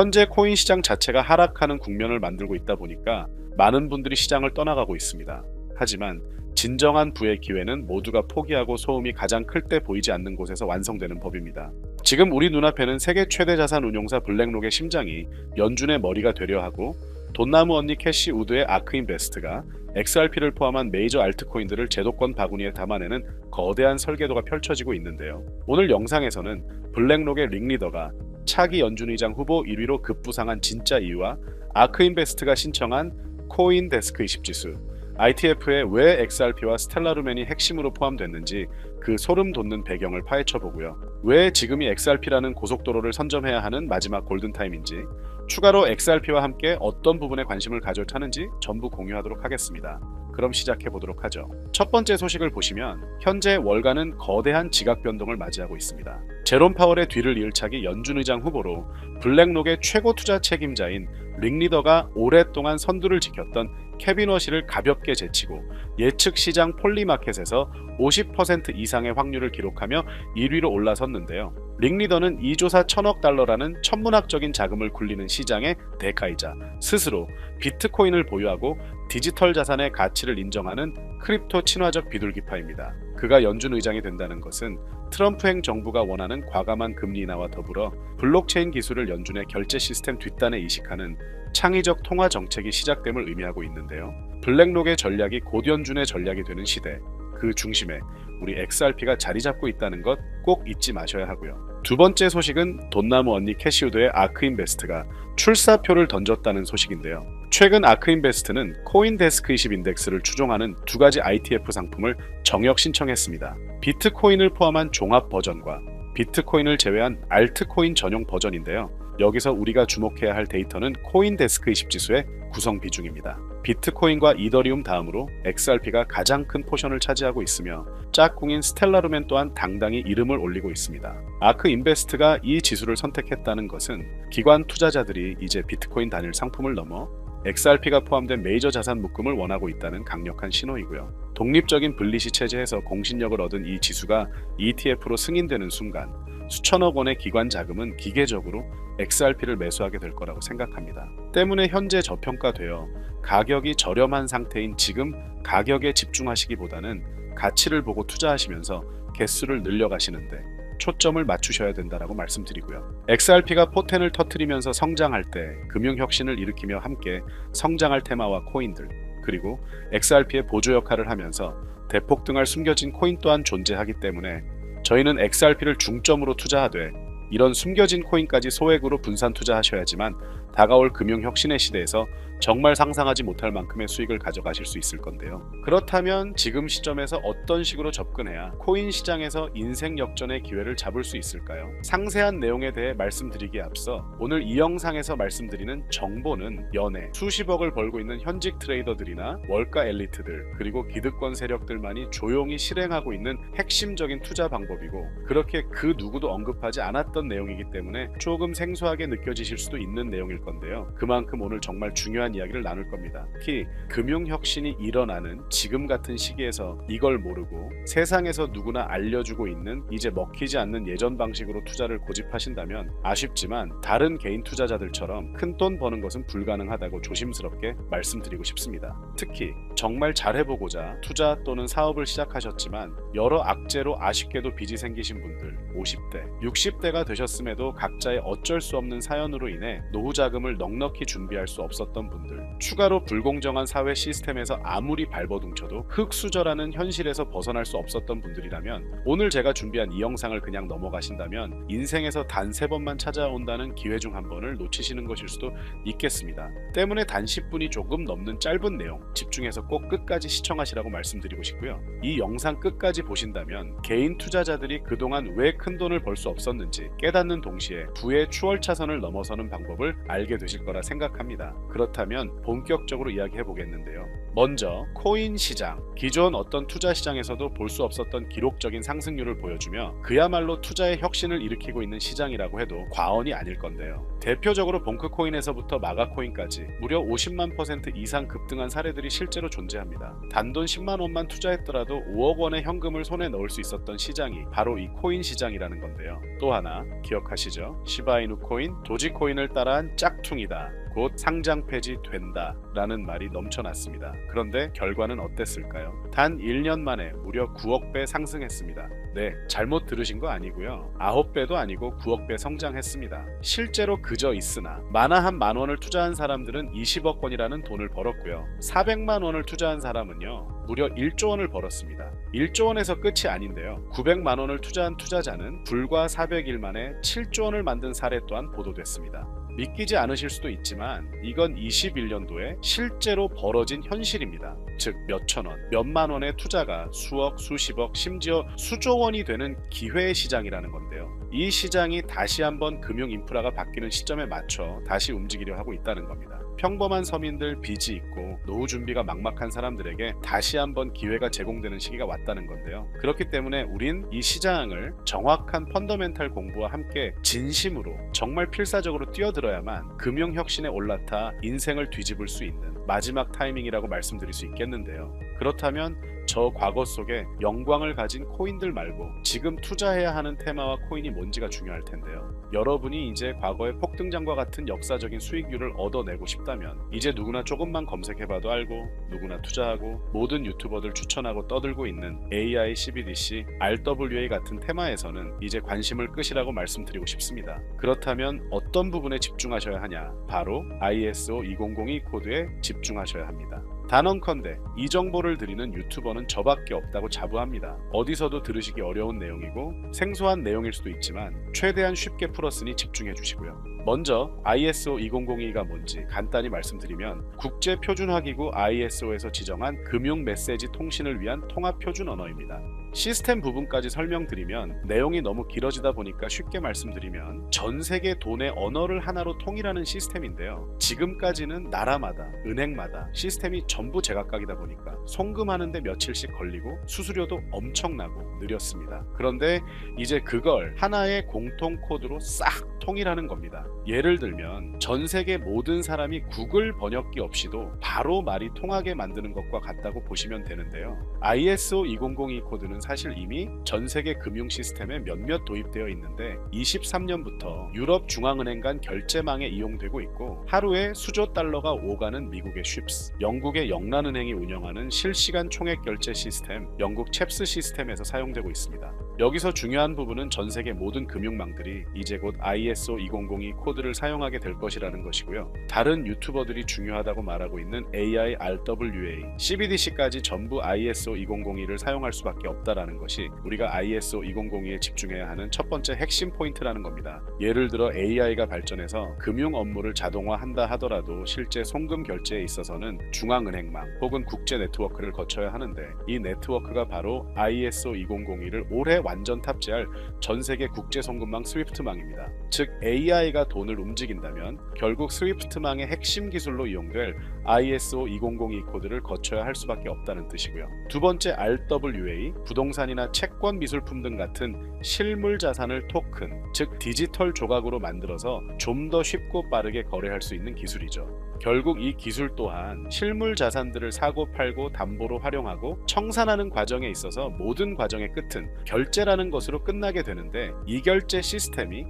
현재 코인 시장 자체가 하락하는 국면을 만들고 있다 보니까 많은 분들이 시장을 떠나가고 있습니다. 하지만 진정한 부의 기회는 모두가 포기하고 소음이 가장 클 때 보이지 않는 곳에서 완성되는 법입니다. 지금 우리 눈앞에는 세계 최대 자산 운용사 블랙록의 심장이 연준의 머리가 되려 하고 돈나무 언니 캐시 우드의 아크인베스트가 XRP를 포함한 메이저 알트코인들을 제도권 바구니에 담아내는 거대한 설계도가 펼쳐지고 있는데요. 오늘 영상에서는 블랙록의 링리더가 차기 연준 의장 후보 1위로 급부상한 진짜 이유와 아크인베스트가 신청한 코인 데스크 20 지수 ITF에 왜 XRP와 스텔라루멘이 핵심으로 포함됐는지 그 소름 돋는 배경을 파헤쳐 보고요. 왜 지금이 XRP라는 고속도로를 선점해야 하는 마지막 골든타임인지, 추가로 XRP와 함께 어떤 부분에 관심을 가져 타는지 전부 공유하도록 하겠습니다. 그럼 시작해 보도록 하죠. 첫 번째 소식을 보시면 현재 월가는 거대한 지각 변동을 맞이하고 있습니다. 제롬 파월의 뒤를 이을 차기 연준 의장 후보로 블랙록의 최고 투자 책임자인 링리더가 오랫동안 선두를 지켰던 케빈 워시를 가볍게 제치고 예측 시장 폴리마켓에서 50% 이상의 확률을 기록하며 1위로 올라섰는데요. 링리더는 2조사 1000억 달러라는 천문학적인 자금을 굴리는 시장의 대가이자 스스로 비트코인을 보유하고 디지털 자산의 가치를 인정하는 크립토 친화적 비둘기파입니다. 그가 연준 의장이 된다는 것은 트럼프 행 정부가 원하는 과감한 금리 인하와 더불어 블록체인 기술을 연준의 결제 시스템 뒷단에 이식하는 창의적 통화 정책이 시작됨을 의미하고 있는데요. 블랙록의 전략이 고연준의 전략이 되는 시대, 그 중심에 우리 XRP가 자리 잡고 있다는 것 꼭 잊지 마셔야 하고요. 두 번째 소식은 돈나무 언니 캐시우드의 아크 인베스트가 출사표를 던졌다는 소식인데요. 최근 아크인베스트는 코인데스크 20 인덱스를 추종하는 두 가지 ITF 상품을 정역 신청했습니다. 비트코인을 포함한 종합 버전과 비트코인을 제외한 알트코인 전용 버전인데요. 여기서 우리가 주목해야 할 데이터는 코인데스크 20 지수의 구성 비중입니다. 비트코인과 이더리움 다음으로 XRP가 가장 큰 포션을 차지하고 있으며 짝꿍인 스텔라루멘 또한 당당히 이름을 올리고 있습니다. 아크 인베스트가 이 지수를 선택했다는 것은 기관 투자자들이 이제 비트코인 단일 상품을 넘어 XRP가 포함된 메이저 자산 묶음을 원하고 있다는 강력한 신호이고요. 독립적인 분리시 체제에서 공신력을 얻은 이 지수가 ETF로 승인되는 순간 수천억 원의 기관 자금은 기계적으로 XRP를 매수하게 될 거라고 생각합니다. 때문에 현재 저평가되어 가격이 저렴한 상태인 지금 가격에 집중하시기보다는 가치를 보고 투자하시면서 개수를 늘려가시는데 초점을 맞추셔야 된다라고 말씀드리고요. XRP가 포텐을 터트리면서 성장할 때 금융혁신을 일으키며 함께 성장할 테마와 코인들 그리고 XRP의 보조 역할을 하면서 대폭 등할 숨겨진 코인 또한 존재하기 때문에 저희는 XRP를 중점으로 투자하되 이런 숨겨진 코인까지 소액으로 분산 투자하셔야지만 다가올 금융혁신의 시대에서 정말 상상하지 못할 만큼의 수익을 가져가실 수 있을 건데요. 그렇다면 지금 시점에서 어떤 식으로 접근해야 코인 시장에서 인생 역전의 기회를 잡을 수 있을까요? 상세한 내용에 대해 말씀드리기에 앞서 오늘 이 영상에서 말씀드리는 정보는 연애, 수십억을 벌고 있는 현직 트레이더들이나 월가 엘리트들, 그리고 기득권 세력들만이 조용히 실행하고 있는 핵심적인 투자 방법이고 그렇게 그 누구도 언급하지 않았던 내용이기 때문에 조금 생소하게 느껴지실 수도 있는 내용일 건데요. 그만큼 오늘 정말 중요한 이야기를 나눌 겁니다. 특히 금융혁신이 일어나는 지금 같은 시기에서 이걸 모르고 세상에서 누구나 알려주고 있는 이제 먹히지 않는 예전 방식으로 투자를 고집하신다면 아쉽지만 다른 개인 투자자들처럼 큰 돈 버는 것은 불가능하다고 조심스럽게 말씀드리고 싶습니다. 특히 정말 잘해보고자 투자 또는 사업을 시작하셨지만 여러 악재로 아쉽게도 빚이 생기신 분들 50대, 60대가 되셨음에도 각자의 어쩔 수 없는 사연으로 인해 노후 자금을 넉넉히 준비할 수 없었던 분들 추가로 불공정한 사회 시스템에서 아무리 발버둥쳐도 흑수저라는 현실에서 벗어날 수 없었던 분들이라면 오늘 제가 준비한 이 영상을 그냥 넘어가신다면 인생에서 단 세 번만 찾아온다는 기회 중 한 번을 놓치시는 것일 수도 있겠습니다. 때문에 단 10분이 조금 넘는 짧은 내용 집중해서 꼭 끝까지 시청하시라고 말씀드리고 싶고요. 이 영상 끝까지 보신다면 개인 투자자들이 그동안 왜 큰 돈을 벌 수 없었는지 깨닫는 동시에 부의 추월 차선을 넘어서는 방법을 알게 되실 거라 생각합니다. 그렇다면 본격적으로 이야기해 보겠는데요. 먼저 코인 시장. 기존 어떤 투자 시장에서도 볼 수 없었던 기록적인 상승률을 보여주며 그야말로 투자의 혁신을 일으키고 있는 시장이라고 해도 과언이 아닐 건데요. 대표적으로 봉크코인에서부터 마가코인까지 무려 50만 퍼센트 이상 급등한 사례들이 실제로 존재합니다. 단돈 10만 원만 투자했더라도 5억 원의 현금을 손에 넣을 수 있었던 시장이 바로 이 코인 시장이라는 건데요. 또 하나 기억하시죠? 시바이누 코인, 도지코인을 따라한 짝퉁이다. 곧 상장 폐지된다 라는 말이 넘쳐났습니다. 그런데 결과는 어땠을까요? 단 1년 만에 무려 9억 배 상승했습니다. 네, 잘못 들으신 거 아니고요. 9배도 아니고 9억 배 성장했습니다. 실제로 그저 있으나 만화 한 만 원을 투자한 사람들은 20억 원이라는 돈을 벌었고요. 400만 원을 투자한 사람은요. 무려 1조 원을 벌었습니다. 1조 원에서 끝이 아닌데요. 900만 원을 투자한 투자자는 불과 400일 만에 7조 원을 만든 사례 또한 보도됐습니다. 믿기지 않으실 수도 있지만 이건 21년도에 실제로 벌어진 현실입니다. 즉 몇천 원, 몇만 원의 투자가 수억, 수십억, 심지어 수조 원이 되는 기회의 시장이라는 건데요. 이 시장이 다시 한번 금융 인프라가 바뀌는 시점에 맞춰 다시 움직이려 하고 있다는 겁니다. 평범한 서민들 빚이 있고 노후 준비가 막막한 사람들에게 다시 한번 기회가 제공되는 시기가 왔다는 건데요. 그렇기 때문에 우린 이 시장을 정확한 펀더멘탈 공부와 함께 진심으로 정말 필사적으로 뛰어들어야만 금융 혁신에 올라타 인생을 뒤집을 수 있는 마지막 타이밍이라고 말씀드릴 수 있겠 는데요. 그렇다면 저 과거 속에 영광을 가진 코인들 말고 지금 투자해야 하는 테마와 코인이 뭔지가 중요할 텐데요. 여러분이 이제 과거의 폭등장과 같은 역사적인 수익률을 얻어내고 싶다면 이제 누구나 조금만 검색해봐도 알고 누구나 투자하고 모든 유튜버들 추천하고 떠들고 있는 AI, CBDC, RWA 같은 테마에서는 이제 관심을 끄시라고 말씀드리고 싶습니다. 그렇다면 어떤 부분에 집중하셔야 하냐? 바로 ISO 2002 코드에 집중하셔야 합니다. 단언컨대 이 정보를 드리는 유튜버는 저밖에 없다고 자부합니다. 어디서도 들으시기 어려운 내용이고 생소한 내용일 수도 있지만 최대한 쉽게 풀었으니 집중해 주시고요. 먼저 ISO 2002가 뭔지 간단히 말씀드리면 국제표준화기구 ISO에서 지정한 금융 메시지 통신을 위한 통합 표준 언어입니다. 시스템 부분까지 설명드리면 내용이 너무 길어지다 보니까 쉽게 말씀드리면 전 세계 돈의 언어를 하나로 통일하는 시스템인데요. 지금까지는 나라마다 은행마다 시스템이 전부 제각각이다 보니까 송금하는데 며칠씩 걸리고 수수료도 엄청나고 느렸습니다. 그런데 이제 그걸 하나의 공통 코드로 싹 통일하는 겁니다. 예를 들면 전 세계 모든 사람이 구글 번역기 없이도 바로 말이 통하게 만드는 것과 같다고 보시면 되는데요. ISO 2002 코드는 사실 이미 전 세계 금융 시스템에 몇몇 도입되어 있는데 23년부터 유럽 중앙은행 간 결제망에 이용되고 있고 하루에 수조 달러가 오가는 미국의 쉽스, 영국의 영란은행이 운영하는 실시간 총액 결제 시스템 영국 챕스 시스템에서 사용되고 있습니다. 여기서 중요한 부분은 전 세계 모든 금융망들이 이제 곧 ISO 2002 코드를 사용하게 될 것이라는 것이고요. 다른 유튜버들이 중요하다고 말하고 있는 AI, RWA, CBDC까지 전부 ISO 2002를 사용할 수밖에 없다라는 것이 우리가 ISO 2002에 집중해야 하는 첫 번째 핵심 포인트라는 겁니다. 예를 들어 AI가 발전해서 금융 업무를 자동화한다 하더라도 실제 송금 결제에 있어서는 중앙은행망 혹은 국제 네트워크를 거쳐야 하는데 이 네트워크가 바로 ISO 2002를 올해 완전 탑재할 전 세계 국제 송금망 스위프트망입니다. 즉 AI가 돈을 움직인다면 결국 스위프트망의 핵심 기술로 이용될 ISO 2002 코드를 거쳐야 할 수밖에 없다는 뜻이고요. 두 번째 RWA 부동산이나 채권 미술품 등 같은 실물 자산을 토큰 즉 디지털 조각으로 만들어서 좀 더 쉽고 빠르게 거래할 수 있는 기술이죠. 결국 이 기술 또한 실물 자산들을 사고 팔고 담보로 활용하고 청산하는 과정에 있어서 모든 과정의 끝은 결제라는 것으로 끝나게 되는데 이 결제 시스템이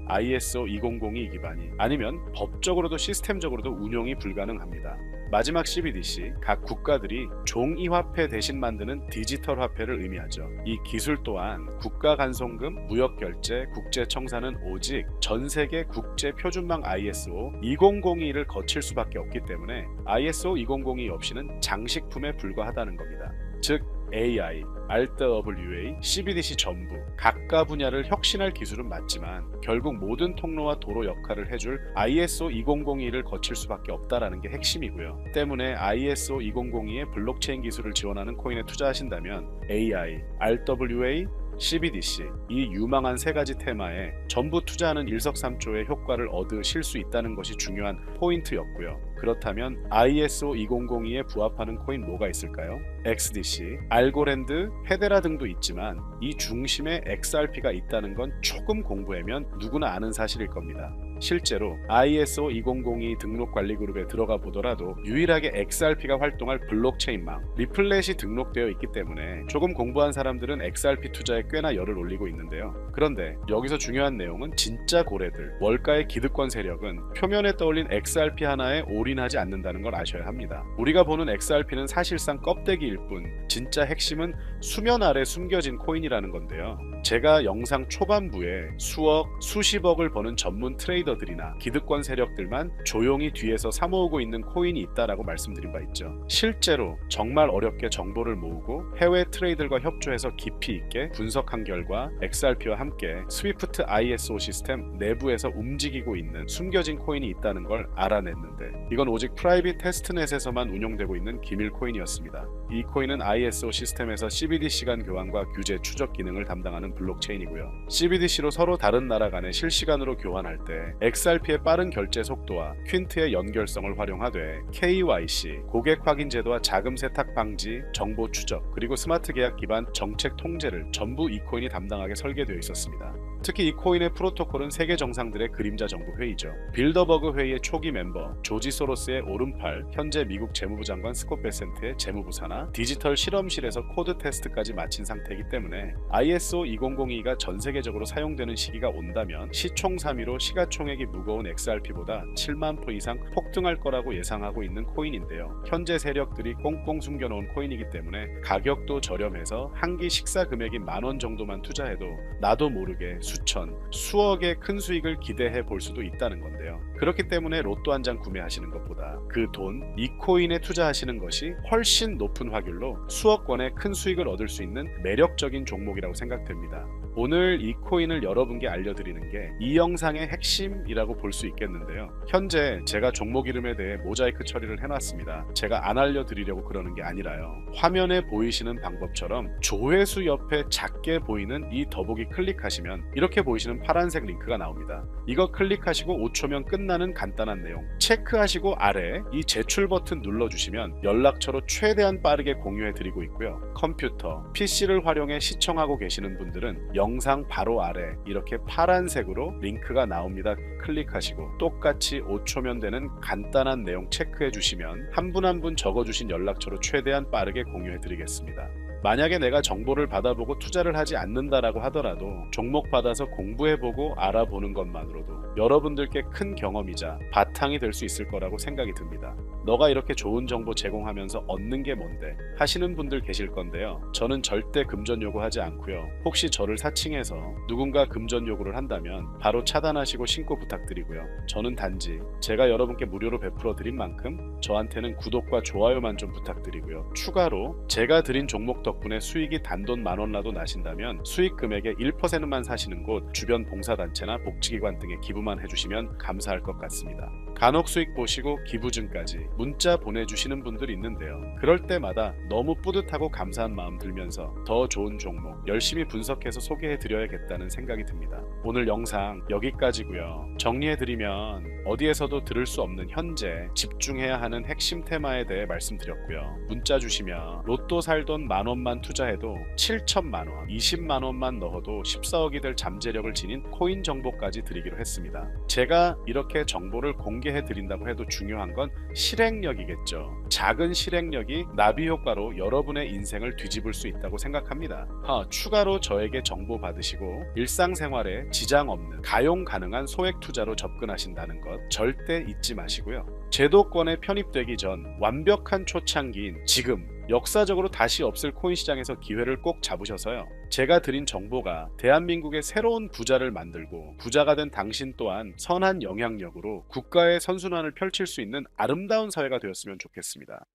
ISO 2002 기반이 아니면 법적으로도 시스템적으로도 운용이 불가능합니다. 마지막 CBDC 각 국가들이 종이 화폐 대신 만드는 디지털 화폐를 의미하죠. 이 기술 또한 국가 간송금, 무역 결제, 국제 청산은 오직 전 세계 국제 표준망 ISO 2002를 거칠 수밖에 없기 때문에 ISO 2002 없이는 장식품에 불과하다는 겁니다. 즉 AI, RWA, CBDC 전부 각가 분야를 혁신할 기술은 맞지만 결국 모든 통로와 도로 역할을 해줄 ISO 2002를 거칠 수밖에 없다라는 게 핵심이고요. 때문에 ISO 2002의 블록체인 기술을 지원하는 코인에 투자하신다면 AI, RWA, CBDC 이 유망한 세 가지 테마에 전부 투자하는 일석삼조의 효과를 얻으실 수 있다는 것이 중요한 포인트였고요. 그렇다면 ISO 2002에 부합하는 코인 뭐가 있을까요? XDC, 알고랜드, 헤데라 등도 있지만 이 중심에 XRP가 있다는 건 조금 공부하면 누구나 아는 사실일 겁니다. 실제로 ISO 2002 등록 관리 그룹에 들어가 보더라도 유일하게 XRP가 활동할 블록체인망 리플렛이 등록되어 있기 때문에 조금 공부한 사람들은 XRP 투자에 꽤나 열을 올리고 있는데요. 그런데 여기서 중요한 내용은 진짜 고래들 월가의 기득권 세력은 표면에 떠올린 XRP 하나에 올인하지 않는다는 걸 아셔야 합니다. 우리가 보는 XRP는 사실상 껍데기일 뿐 진짜 핵심은 수면 아래 숨겨진 코인이라는 건데요. 제가 영상 초반부에 수억, 수십억을 버는 전문 트레이더들이나 기득권 세력들만 조용히 뒤에서 사모으고 있는 코인이 있다라고 말씀드린 바 있죠. 실제로 정말 어렵게 정보를 모으고 해외 트레이들과 협조해서 깊이 있게 분석한 결과 XRP와 함께 스위프트 ISO 시스템 내부에서 움직이고 있는 숨겨진 코인이 있다는 걸 알아냈는데 이건 오직 프라이빗 테스트넷에서만 운용되고 있는 기밀 코인이었습니다. 이 코인은 ISO 시스템에서 CBDC 간 교환과 규제 추적 기능을 담당하는 블록체인이고요. CBDC로 서로 다른 나라 간에 실시간으로 교환할 때 XRP의 빠른 결제 속도와 퀸트의 연결성을 활용하되 KYC, 고객 확인 제도와 자금 세탁 방지, 정보 추적, 그리고 스마트 계약 기반 정책 통제를 전부 이 코인이 담당하게 설계되어 있었습니다. 특히 이 코인의 프로토콜은 세계 정상들의 그림자 정부 회의죠. 빌더버그 회의의 초기 멤버 조지 소로스의 오른팔, 현재 미국 재무부 장관 스콧 베센트의 재무부 산하, 디지털 실험실에서 코드 테스트까지 마친 상태이기 때문에 ISO 2002가 전 세계적으로 사용되는 시기가 온다면 시총 3위로 시가총액이 무거운 XRP보다 7만 포 이상 폭등할 거라고 예상하고 있는 코인인데요. 현재 세력들이 꽁꽁 숨겨놓은 코인이기 때문에 가격도 저렴해서 한 끼 식사 금액이 만원 정도만 투자해도 나도 모르게 수천, 수억의 큰 수익을 기대해 볼 수도 있다는 건데요. 그렇기 때문에 로또 한 장 구매하시는 것보다 그 돈, 이 코인에 투자하시는 것이 훨씬 높은 확률로 수억 원의 큰 수익을 얻을 수 있는 매력적인 종목이라고 생각됩니다. 오늘 이 코인을 여러분께 알려드리는 게 이 영상의 핵심이라고 볼 수 있겠는데요. 현재 제가 종목 이름에 대해 모자이크 처리를 해놨습니다. 제가 안 알려드리려고 그러는 게 아니라요. 화면에 보이시는 방법처럼 조회수 옆에 작게 보이는 이 더보기 클릭하시면 이렇게 보이시는 파란색 링크가 나옵니다. 이거 클릭하시고 5초면 끝나는 간단한 내용 체크하시고 아래 이 제출 버튼 눌러주시면 연락처로 최대한 빠르게 공유해 드리고 있고요. 컴퓨터, PC를 활용해 시청하고 계시는 분들은 영상 바로 아래 이렇게 파란색으로 링크가 나옵니다. 클릭하시고 똑같이 5초면 되는 간단한 내용 체크해 주시면 한 분 한분 적어주신 연락처로 최대한 빠르게 공유해 드리겠습니다. 만약에 내가 정보를 받아보고 투자를 하지 않는다라고 하더라도 종목 받아서 공부해보고 알아보는 것만으로도 여러분들께 큰 경험이자 바탕이 될 수 있을 거라고 생각이 듭니다. 너가 이렇게 좋은 정보 제공하면서 얻는 게 뭔데 하시는 분들 계실 건데요. 저는 절대 금전 요구하지 않고요. 혹시 저를 사칭해서 누군가 금전 요구를 한다면 바로 차단하시고 신고 부탁드리고요. 저는 단지 제가 여러분께 무료로 베풀어 드린 만큼 저한테는 구독과 좋아요만 좀 부탁드리고요. 추가로 제가 드린 종목 덕 분에 수익이 단돈 만 원라도 나신다면 수익 금액의 1%만 사시는 곳 주변 봉사단체나 복지기관 등에 기부만 해주시면 감사할 것 같습니다. 간혹 수익 보시고 기부증까지 문자 보내주시는 분들이 있는데요. 그럴 때마다 너무 뿌듯하고 감사한 마음 들면서 더 좋은 종목 열심히 분석해서 소개해 드려야겠다는 생각이 듭니다. 오늘 영상 여기까지고요. 정리해 드리면 어디에서도 들을 수 없는 현재 집중해야 하는 핵심 테마에 대해 말씀드렸고요. 문자 주시면 로또 살 돈 만 원만 투자해도 7천만 원, 20만 원만 넣어도 14억이 될 잠재력을 지닌 코인 정보까지 드리기로 했습니다. 제가 이렇게 정보를 공개 해 드린다고 해도 중요한 건 실행력이겠죠. 작은 실행력이 나비 효과로 여러분의 인생을 뒤집을 수 있다고 생각합니다. 하, 추가로 저에게 정보 받으시고 일상생활에 지장 없는 가용 가능한 소액 투자로 접근하신다는 것 절대 잊지 마시고요. 제도권에 편입되기 전 완벽한 초창기인 지금 역사적으로 다시 없을 코인 시장에서 기회를 꼭 잡으셔서요. 제가 드린 정보가 대한민국의 새로운 부자를 만들고 부자가 된 당신 또한 선한 영향력으로 국가의 선순환을 펼칠 수 있는 아름다운 사회가 되었으면 좋겠습니다.